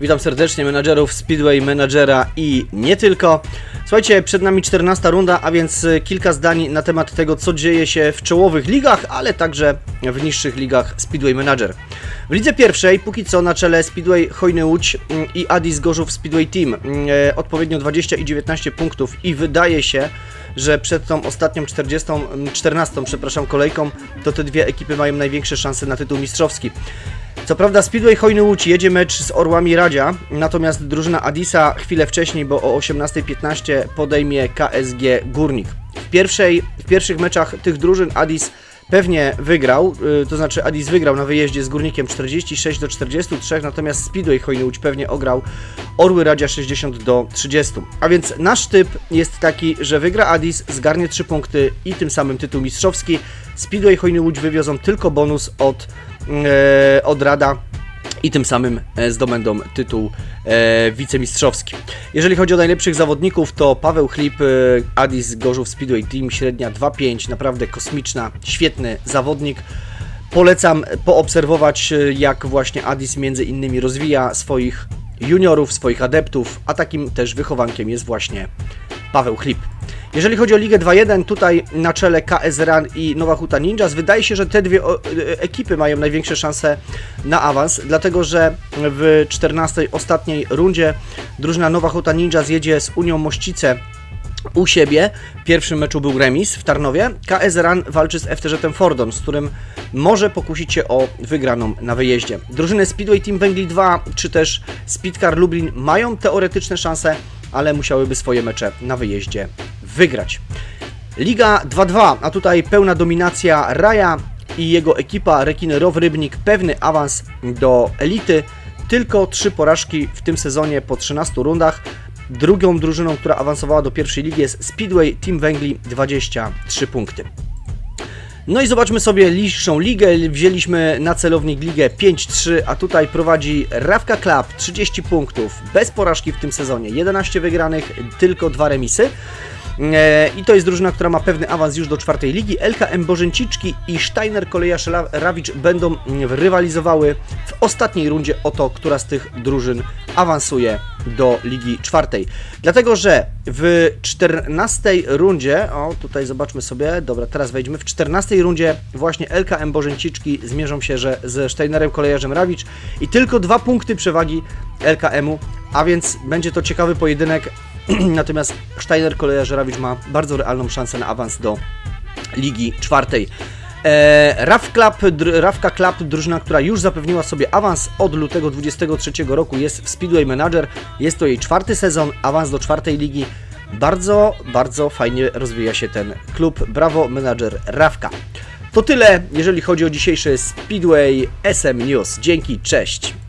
Witam serdecznie menadżerów Speedway Managera i nie tylko. Słuchajcie, przed nami 14 runda, a więc y, kilka zdań na temat tego, co dzieje się w czołowych ligach, ale także w niższych ligach Speedway Manager. W lidze pierwszej, póki co na czele Speedway Hojny Łódź mm, i Adis Gorzów Speedway Team. Mm, e, Odpowiednio 20 i 19 punktów i wydaje się, że przed tą ostatnią 40, mm, 14, przepraszam, kolejką, to te dwie ekipy mają największe szanse na tytuł mistrzowski. Co prawda Speedway Hojny Łódź jedzie mecz z Orłami Radzia, natomiast drużyna Adisa chwilę wcześniej, bo o 18.15 podejmie KSG Górnik. W, pierwszej, w pierwszych meczach tych drużyn Adis pewnie wygrał, yy, to znaczy Adis wygrał na wyjeździe z Górnikiem 46 do 43, natomiast Speedway Łódź pewnie ograł Orły Radzia 60 do 30. A więc nasz typ jest taki, że wygra Adis, zgarnie 3 punkty i tym samym tytuł mistrzowski. Speedway Łódź wywiozą tylko bonus od, e, od Rada i tym samym e, zdobędą tytuł e, wicemistrzowski. Jeżeli chodzi o najlepszych zawodników, to Paweł Chlip, e, Adis Gorzów Speedway Team, średnia 2.5, naprawdę kosmiczna, świetny zawodnik. Polecam poobserwować, jak właśnie Adis między innymi rozwija swoich juniorów, swoich adeptów, a takim też wychowankiem jest właśnie Paweł Chlip. Jeżeli chodzi o Ligę 2.1, tutaj na czele KS Run i Nowa Huta Ninjas, wydaje się, że te dwie o, e, ekipy mają największe szanse na awans, dlatego że w 14 ostatniej rundzie drużyna Nowa Huta Ninjas jedzie z Unią Mościce u siebie. W pierwszym meczu był remis w Tarnowie. KS Run walczy z FTŻ Fordon, z którym może pokusić się o wygraną na wyjeździe. Drużyny Speedway Team Węgli 2 czy też Speedcar Lublin mają teoretyczne szanse, ale musiałyby swoje mecze na wyjeździe wygrać. Liga 2-2, a tutaj pełna dominacja Raja i jego ekipa Rekiny Row Rybnik, pewny awans do elity. Tylko trzy porażki w tym sezonie po 13 rundach. Drugą drużyną, która awansowała do pierwszej ligi jest Speedway Team Węgli 23 punkty. No i zobaczmy sobie liczną ligę. Wzięliśmy na celownik ligę 5-3, a tutaj prowadzi Rawka Club 30 punktów, bez porażki w tym sezonie, 11 wygranych, tylko dwa remisy. E, I to jest drużyna, która ma pewny awans już do czwartej ligi. LKM Bożęciczki i Steiner Kolejarz Rawicz będą rywalizowały w ostatniej rundzie o to, która z tych drużyn awansuje do ligi czwartej. Dlatego, że w 14 rundzie, o tutaj zobaczmy sobie, dobra, teraz wejdźmy, w 14 rundzie właśnie LKM Bożęciczki zmierzą się że ze Steinerem Kolejarzem Rawicz i tylko dwa punkty przewagi LKM-u, a więc będzie to ciekawy pojedynek Natomiast Steiner Kolejarz-Rawicz ma bardzo realną szansę na awans do Ligi Czwartej. E, Raf dr, Rawka Club, drużyna, która już zapewniła sobie awans od lutego 23 roku, jest w Speedway Manager. Jest to jej czwarty sezon, awans do czwartej ligi. Bardzo, bardzo fajnie rozwija się ten klub. Brawo, menadżer Rawka. To tyle, jeżeli chodzi o dzisiejszy Speedway SM News. Dzięki, cześć.